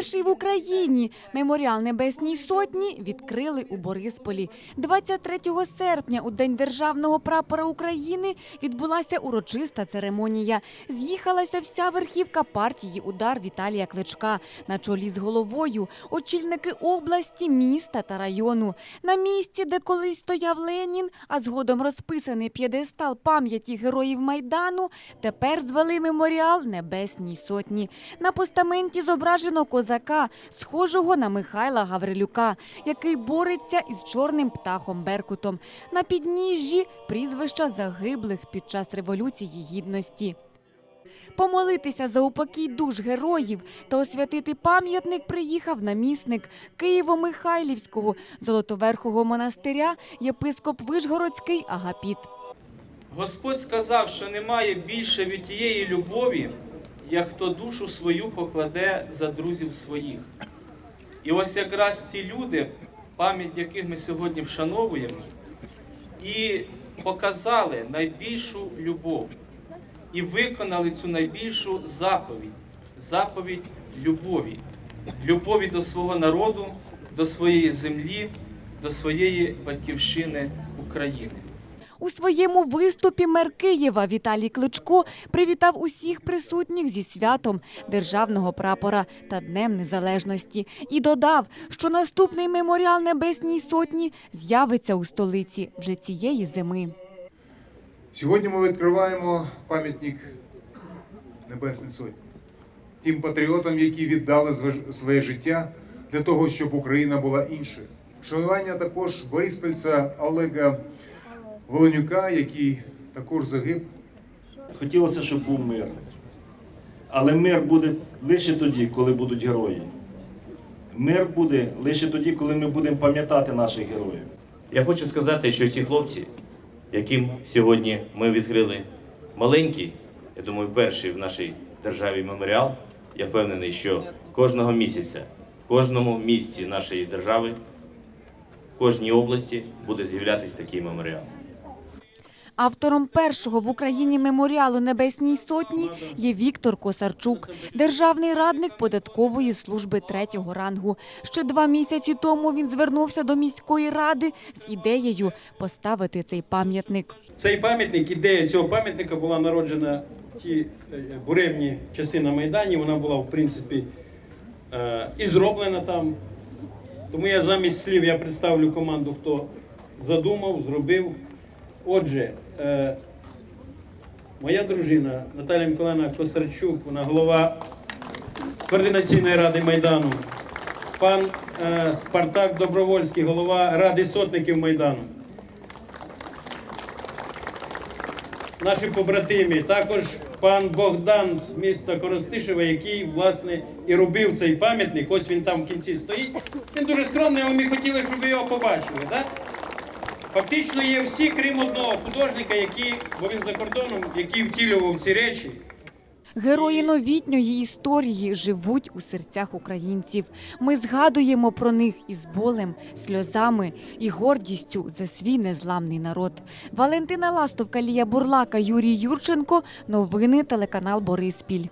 Перший в Україні меморіал Небесній Сотні відкрили у Борисполі. 23 серпня, у День державного прапора України, відбулася урочиста церемонія. З'їхалася вся верхівка партії «Удар» Віталія Кличка. На чолі з головою очільники області, міста та району. На місці, де колись стояв Ленін, а згодом розписаний п'єдестал пам'яті героїв Майдану, тепер звели меморіал Небесній Сотні. На постаменті зображено козака, схожого на Михайла Гаврилюка, який бореться із чорним птахом Беркутом. На підніжжі прізвища загиблих під час Революції Гідності. Помолитися за упокій душ героїв та освятити пам'ятник приїхав намісник Києво-Михайлівського Золотоверхого монастиря єпископ Вишгородський Агапіт. Господь сказав, що немає більше від тієї любові, як хто душу свою покладе за друзів своїх. І ось якраз ці люди, пам'ять яких ми сьогодні вшановуємо, і показали найбільшу любов, і виконали цю найбільшу заповідь заповідь любові, любові до свого народу, до своєї землі, до своєї батьківщини України. У своєму виступі мер Києва Віталій Кличко привітав усіх присутніх зі святом державного прапора та Днем Незалежності і додав, що наступний меморіал Небесній Сотні з'явиться у столиці вже цієї зими. Сьогодні ми відкриваємо пам'ятник Небесної Сотні. Тим патріотам, які віддали своє життя для того, щоб Україна була іншою. Шанування також бориспільця Олега Волонюка, який також загиб Хотілося, щоб був мир. Але мир буде лише тоді, коли будуть герої. Мир буде лише тоді, коли ми будемо пам'ятати наших героїв. Я хочу сказати, що ці хлопці, яким сьогодні ми відкрили маленький, я думаю, перший в нашій державі меморіал, я впевнений, що кожного місяця, в кожному місті нашої держави, в кожній області буде з'являтися такий меморіал. Автором першого в Україні меморіалу Небесній Сотні є Віктор Косарчук, державний радник податкової служби третього рангу. Ще два місяці тому він звернувся до міської ради з ідеєю поставити цей пам'ятник. Цей пам'ятник, ідея цього пам'ятника була народжена в ті е, буремні часи на Майдані. Вона була, в принципі, е, і зроблена там. Тому я замість слів я представлю команду, хто задумав, зробив. Отже, е, моя дружина Наталія Миколаївна Костарчук, вона голова Координаційної ради Майдану. Пан е, Спартак Добровольський, голова Ради сотників Майдану. наші побратимі, також пан Богдан з міста Коростишева, який власне і робив цей пам'ятник. Ось він там в кінці стоїть. Він дуже скромний, але ми хотіли, щоб ви його побачили. Да? Фактично є всі, крім одного художника, який, бо він за кордоном, який втілював ці речі. Герої новітньої історії живуть у серцях українців. Ми згадуємо про них із болем, сльозами і гордістю за свій незламний народ. Валентина Ластовка, Лія Бурлака, Юрій Юрченко. Новини телеканал Бориспіль.